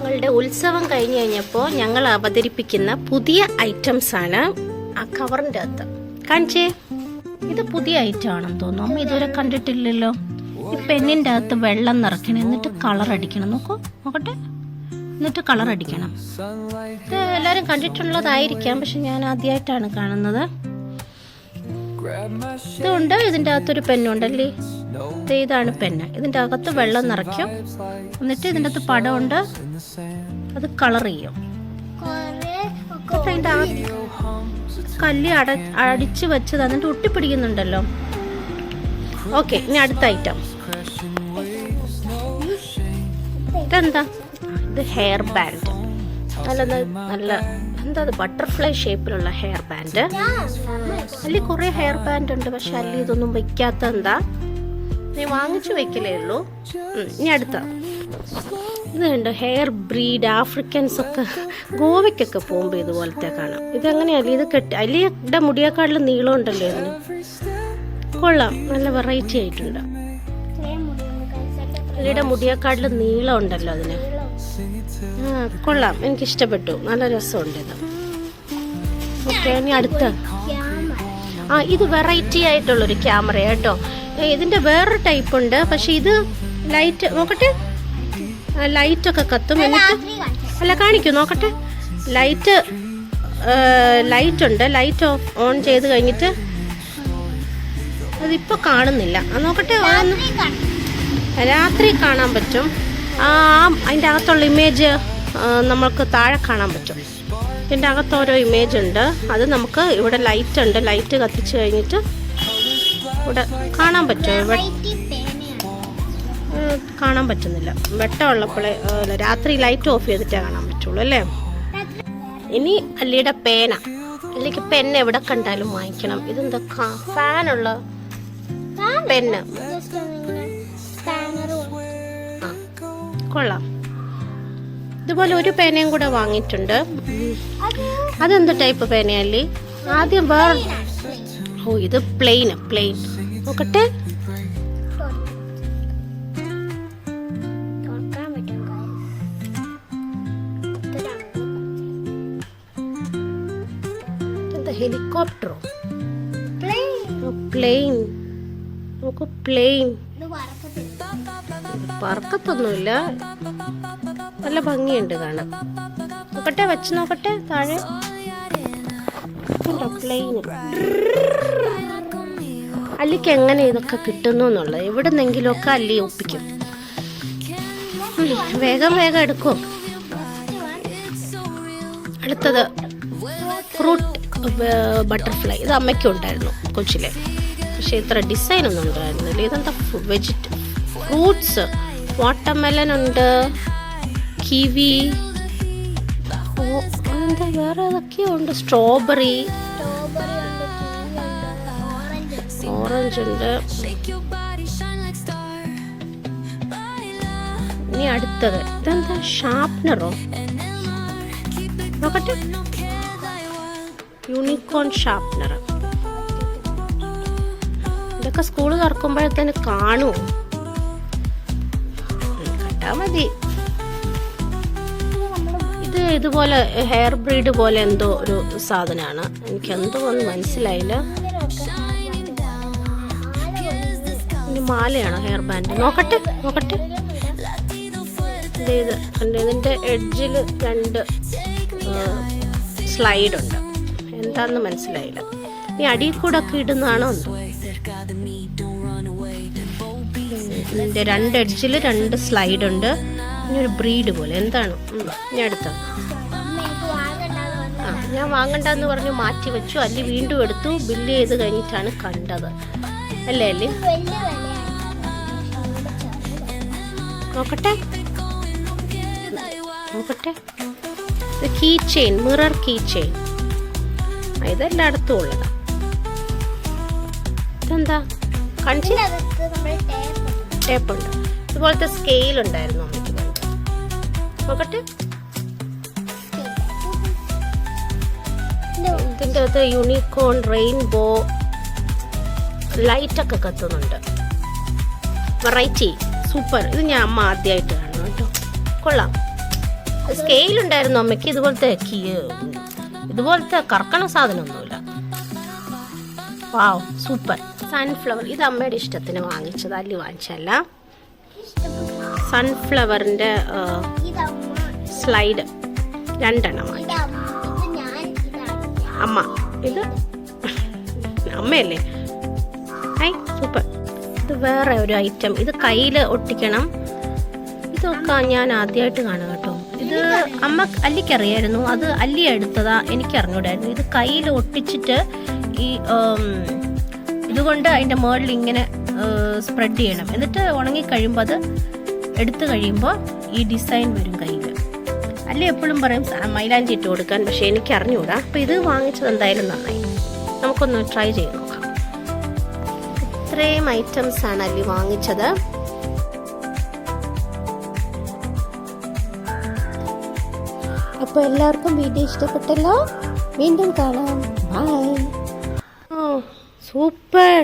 ഞങ്ങളുടെ ഉത്സവം കഴിഞ്ഞ് കഴിഞ്ഞപ്പോൾ ഞങ്ങൾ അവതരിപ്പിക്കുന്ന പുതിയ ഐറ്റംസ് ആണ് ആ കവറിന്റെ അകത്ത്. കാണിച്ചേ? ഇത് പുതിയ ഐറ്റം ആണെന്ന് തോന്നുന്നു. അമ്മ ഇതുവരെ കണ്ടിട്ടില്ലല്ലോ. ഈ പെണ്ണിന്റെ അകത്ത് വെള്ളം നിറയ്ക്കണം. എന്നിട്ട് കളർ അടിക്കണം. നോക്കൂ നോക്കട്ടെ. എന്നിട്ട് കളർ അടിക്കണം. ഇത് എല്ലാവരും കണ്ടിട്ടുള്ളതായിരിക്കാം. പക്ഷെ ഞാൻ ആദ്യമായിട്ടാണ് കാണുന്നത്. ഇതുണ്ട് ഇതിന്റെ അകത്തൊരു പെണ്ണുണ്ടല്ലേ? ഇതാണ് പെന്ന്. ഇതിന്റെ അകത്ത് വെള്ളം നിറയ്ക്കും. എന്നിട്ട് ഇതിന്റെ അകത്ത് ഉണ്ട് അത് കളർ ചെയ്യും. അതിന്റെ കല്ല് അട അടിച്ച് വെച്ചത് എന്നിട്ട് ഒട്ടിപ്പിടിക്കുന്നുണ്ടല്ലോ. ഓക്കെ ഇനി അടുത്ത ഐറ്റം ഇതെന്താ? ഇത് ഹെയർ ബാൻഡ് നല്ല നല്ല എന്താ അത്? ബട്ടർഫ്ലൈ ഷേപ്പിലുള്ള ഹെയർ ബാൻഡ് അല്ലി കുറെ ഹെയർ ബാൻഡ് ഉണ്ട്. പക്ഷെ അല്ലി ഇതൊന്നും വയ്ക്കാത്ത എന്താ നീ വാങ്ങിച്ചു വെക്കലേ ഉള്ളൂ. ഇനി അടുത്ത. ഇത് കണ്ടോ? ഹെയർ ബ്രീഡ് ആഫ്രിക്കൻസ് ഒക്കെ ഗോവയ്ക്കൊക്കെ പോകുമ്പോൾ ഇതുപോലത്തെ കാണാം. ഇതെങ്ങനെയല്ലേ ഇത് കെട്ടി അലിയുടെ മുടിയേക്കാട്ടിലും നീളം ഉണ്ടല്ലോ ഇതിന്. കൊള്ളാം. നല്ല വെറൈറ്റി ആയിട്ടുണ്ട്. അലിയുടെ മുടിയേക്കാട്ടിലും നീളം ഉണ്ടല്ലോ അതിന്. ആ കൊള്ളാം. എനിക്ക് ഇഷ്ടപ്പെട്ടു നല്ല രസമുണ്ട് ഇത്. ഓക്കെ ഇനി അടുത്ത. ആ ഇത് വെറൈറ്റി ആയിട്ടുള്ളൊരു ക്യാമറ കേട്ടോ ഇതിന്റെ ഇതിന്റെ വേറൊരു ടൈപ്പ് ഉണ്ട്. പക്ഷെ ഇത് ലൈറ്റ് നോക്കട്ടെ. ലൈറ്റൊക്കെ കത്തും. എന്നിട്ട് അല്ല കാണിക്കൂ നോക്കട്ടെ. ലൈറ്റ് ലൈറ്റ് ഉണ്ട്. ലൈറ്റ് ഓഫ് ഓൺ ചെയ്ത് കഴിഞ്ഞിട്ട് അതിപ്പോൾ കാണുന്നില്ല. ആ, നോക്കട്ടെ രാത്രി കാണാൻ പറ്റും. ആ അതിന്റെ അകത്തുള്ള ഇമേജ് നമ്മൾക്ക് താഴെ കാണാൻ പറ്റും. ഇതിന്റെ അകത്ത് ഓരോ ഇമേജ് ഉണ്ട്. അത് നമുക്ക് ഇവിടെ ലൈറ്റ് ഉണ്ട്. ലൈറ്റ് കത്തിച്ച് കഴിഞ്ഞിട്ട് ഇവിടെ കാണാൻ പറ്റും ഇവിടെ ഏഹ്, കാണാൻ പറ്റുന്നില്ല. വെട്ടമുള്ളപ്പോഴേ ഏഹ്, രാത്രി ലൈറ്റ് ഓഫ് ചെയ്തിട്ടേ കാണാൻ പറ്റുള്ളൂ അല്ലേ? ഇനി അല്ലിയുടെ പേന. അല്ലെങ്കിൽ പെന്ന് എവിടെ കണ്ടാലും വാങ്ങിക്കണം. ഇതെന്താ ഫാനുള്ള പെന്ന് കൊള്ളാം. ഇതുപോലെ ഒരു പേനയും കൂടെ വാങ്ങിയിട്ടുണ്ട്. അതെന്ത് ടൈപ്പ് പേനയല്ലേ ആദ്യം വേറെ ഓ ഇത് പ്ലെയിൻ പ്ലെയിൻ നോക്കട്ടെ. ഹെലികോപ്റ്ററോ പ്ലെയിൻ നോക്കൂ പ്ലെയിൻ പറക്കത്തൊന്നുമില്ല നല്ല ഭംഗിയുണ്ട് കാണാൻ. നോക്കട്ടെ വെച്ച് നോക്കട്ടെ താഴെ. അല്ലിക്ക് എങ്ങനെ ഇതൊക്കെ കിട്ടുന്നു എന്നുള്ളത്? എവിടെ നിന്നെങ്കിലുമൊക്കെ അല്ലി ഒപ്പിക്കും. വേഗം വേഗം എടുക്കും. അടുത്തത് ഫ്രൂട്ട് ബട്ടർഫ്ലൈ ഇത് അമ്മയ്ക്ക് ഉണ്ടായിരുന്നു കൊച്ചിലെ. പക്ഷെ ഇത്ര ഡിസൈൻ ഒന്നും ഉണ്ടായിരുന്നില്ല. ഇതെന്താ വെജിറ്റ ഫ്രൂട്ട്സ് വാട്ടർമെലൻ ഉണ്ട് കിവി എന്താ വേറെ ഏതൊക്കെയോ ഉണ്ട്? സ്ട്രോബെറി ഓറഞ്ച് ഉണ്ട്. ഇനി അടുത്തത്. ഇതെന്താ? ഷാർപ്നറോ നോക്കട്ടെ. യൂണിക്കോൺ ഷാർപ്നർ ഇതൊക്കെ സ്കൂൾ തുറക്കുമ്പോഴത്തേന് കാണുമോ കണ്ടാ മതി. ഇത് ഇതുപോലെ ഹെയർ ബ്രീഡ് പോലെ എന്തോ ഒരു സാധനമാണ്. എനിക്ക് എന്തോ ഒന്നും മനസ്സിലായില്ല. മാലയാണ് ഹെയർ ബാൻഡ് നോക്കട്ടെ നോക്കട്ടെ. ഇത്? ഇതിന്റെ എഡ്ജിൽ രണ്ട് സ്ലൈഡ് ഉണ്ട്. എന്താന്ന് മനസ്സിലായില്ല. ഈ അടിയിൽ കൂടെ ഒക്കെ ഇടുന്നതാണോ ഇതിന്റെ രണ്ട് എഡ്ജിൽ രണ്ട് സ്ലൈഡ് ഉണ്ട്. ഒരു ബ്രീഡ് പോലെ. എന്താണ്? ഞാൻ അടുത്ത ആ ഞാൻ വാങ്ങണ്ടെന്ന് പറഞ്ഞു മാറ്റി വെച്ചു. അല്ലി വീണ്ടും എടുത്തു. ബില്ല് ചെയ്ത് കഴിഞ്ഞിട്ടാണ് കണ്ടത്. അല്ലേ അല്ലേ? നോക്കട്ടെ. നോക്കട്ടെ. Key chain mirror key chain ഇതെല്ലായിടത്തും ഉള്ളതാ. ഇതെന്താ? കാണിച്ചു ടേപ്പ് ഉണ്ട്. ഇതുപോലത്തെ സ്കെയിൽ ഉണ്ടായിരുന്നു. നോക്കട്ടെ ഇതിന്റെ അകത്ത് യൂണിക്കോൺ റെയിൻബോ ലൈറ്റൊക്കെ കത്തുന്നുണ്ട്. വെറൈറ്റി സൂപ്പർ ഇത് ഞാൻ അമ്മ ആദ്യമായിട്ട് കാണുന്നു കേട്ടോ. കൊള്ളാം. സ്കെയിൽ ഉണ്ടായിരുന്നു അമ്മയ്ക്ക്. ഇതുപോലത്തെ ഇതുപോലത്തെ കറക്കണ സാധനമൊന്നുമില്ല. വാവ് സൂപ്പർ സൺഫ്ലവർ ഇത് അമ്മയുടെ ഇഷ്ടത്തിന് വാങ്ങിച്ചത്. അല്ലി വാങ്ങിച്ചല്ല സൺഫ്ലവറിന്റെ സ്ലൈഡ് രണ്ടെണ്ണം അമ്മ ഇത് അമ്മയല്ലേ? ഐ സൂപ്പർ. ഇത് വേറെ ഒരു ഐറ്റം. ഇത് കയ്യിൽ ഒട്ടിക്കണം. ഇതൊക്കെ ഞാൻ ആദ്യമായിട്ട് കാണുക കേട്ടോ. ഇത് അമ്മ അല്ലിക്കറിയായിരുന്നു. അത് അല്ലി എടുത്തതാ എനിക്ക് അറിഞ്ഞൂടായിരുന്നു ഇത് കയ്യിൽ ഒട്ടിച്ചിട്ട് ഈ ഇതുകൊണ്ട് അതിന്റെ മുകളിൽ ഇങ്ങനെ സ്പ്രെഡ് ചെയ്യണം. എന്നിട്ട് ഉണങ്ങി കഴിയുമ്പോൾ അത് എടുത്തു കഴിയുമ്പോൾ ഈ ഡിസൈൻ വരും കയ്യിൽ. അല്ലേ എപ്പോഴും പറയും മൈലാഞ്ചി ഇട്ട് കൊടുക്കാൻ പക്ഷെ എനിക്ക് അറിഞ്ഞുകൂടാ അപ്പോൾ ഇത് വാങ്ങിച്ചത് എന്തായാലും നന്നായി. നമുക്കൊന്ന് ട്രൈ ചെയ്ത് നോക്കാം. ഇത്രയും ഐറ്റംസ് ആണ് അല്ലി വാങ്ങിച്ചത്. അപ്പോൾ എല്ലാവർക്കും വീഡിയോ ഇഷ്ടപ്പെട്ടല്ലോ? വീണ്ടും കാണാം. Bye oh super.